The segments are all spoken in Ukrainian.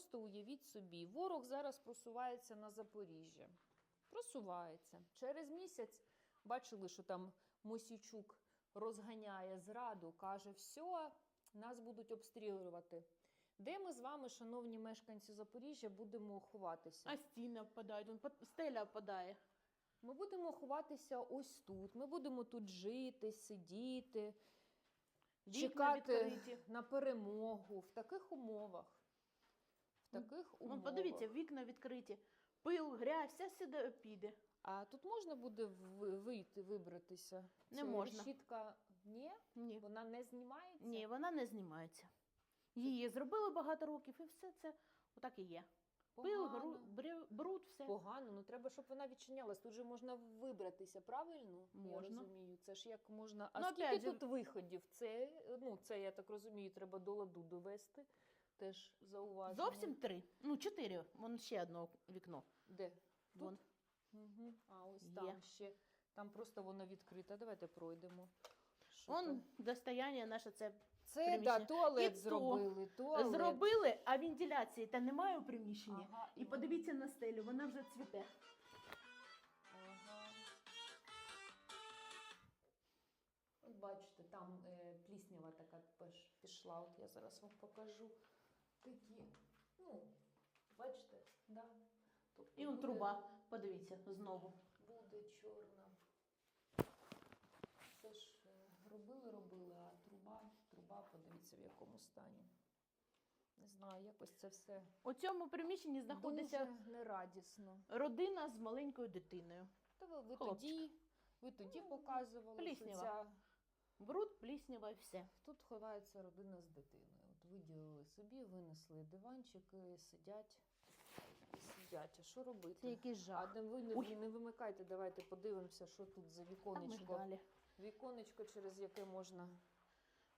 просто уявіть собі, ворог зараз просувається на Запоріжжя. Просувається. Через місяць бачили, що там Мосійчук розганяє зраду, каже, все, нас будуть обстрілювати. Де ми з вами, шановні мешканці Запоріжжя, будемо ховатися? А стіни впадають, вон стеля впадає. Ми будемо ховатися ось тут. Ми будемо тут жити, сидіти, Вікна чекати відкриті. на перемогу в таких умовах. Ну, таких Вон, умовах. подивіться, вікна відкриті. Пил, грязь, вся сюди піде. А тут можна буде ви- вийти, вибратися? Не Це можна. Решітка ні, Ні. вона не знімається. Ні, вона не знімається. Її зробили багато років, і все це отак і є. Пил, Погано. гру- брю- бруд, все. Погано, ну треба, щоб вона відчинялась. Тут же можна вибратися, правильно? Я Можна. розумію. Це ж як можна. А Ну, скільки опять же- тут виходів? Це, ну, це, я так розумію, треба до ладу довести. Теж зауваження. Зовсім три. Ну, чотири. Вон ще одне вікно. Де? Тут? Вон. Угу. А ось Є. там ще. Там просто воно відкрите. Давайте пройдемо. Що Вон там? достояння наше це Це приміщення. да, туалет І то зробили. Туалет. зробили, а вентиляції та немає у приміщенні. Ага, І подивіться на стелю, вона вже цвіте. Ага. От бачите, там е, пліснява така пішла. От я зараз вам покажу. Такі, ну, бачите, да. Тобто І он буде- труба, подивіться, знову. Буде чорна. Це ж е, робили, робили, а труба, труба, подивіться, в якому стані. Не знаю, якось це все У цьому приміщенні знаходиться дуже нерадісно. родина з маленькою дитиною. Та ви, ви Хлопчик. тоді, ви тоді Ну, показували, що пліснява. ця Бруд, пліснява і все. Тут ховається родина з дитиною. Виділили собі, винесли диванчики, сидять і сидять. А що робити? Це якийсь А жах. не ви не, не вимикайте, давайте подивимося, що тут за Там ми віконечко. далі. Віконечко, через яке можна.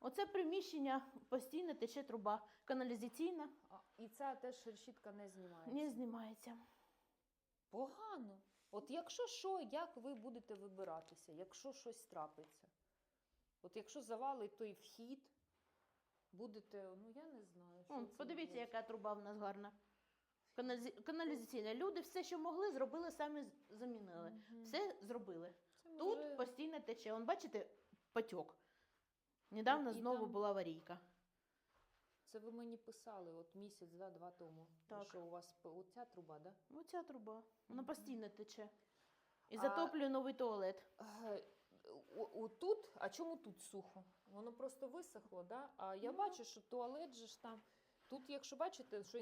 Оце приміщення постійно тече труба. Каналізаційна А, і ця теж решітка не знімається. не знімається. Погано. От якщо що, як ви будете вибиратися, якщо щось трапиться? От якщо завалить той вхід, будете, ну я не знаю. Що Вон, це подивіться, буде. яка труба в нас гарна. Каналізі- Каналізаційна. Люди все, що могли, зробили, самі замінили. Мгм. Все зробили. Це Тут вже- постійно тече. Он, бачите, потік. Недавно І знову там- була аварійка. Це ви мені писали от місяць, два, два тому. Так. Що у вас оця труба, да? Оця труба. Вона постійно тече. І А- затоплює новий туалет. Отут, а чому тут сухо? Воно просто висохло, да? А я бачу, що туалет же ж там. Тут, якщо бачите, що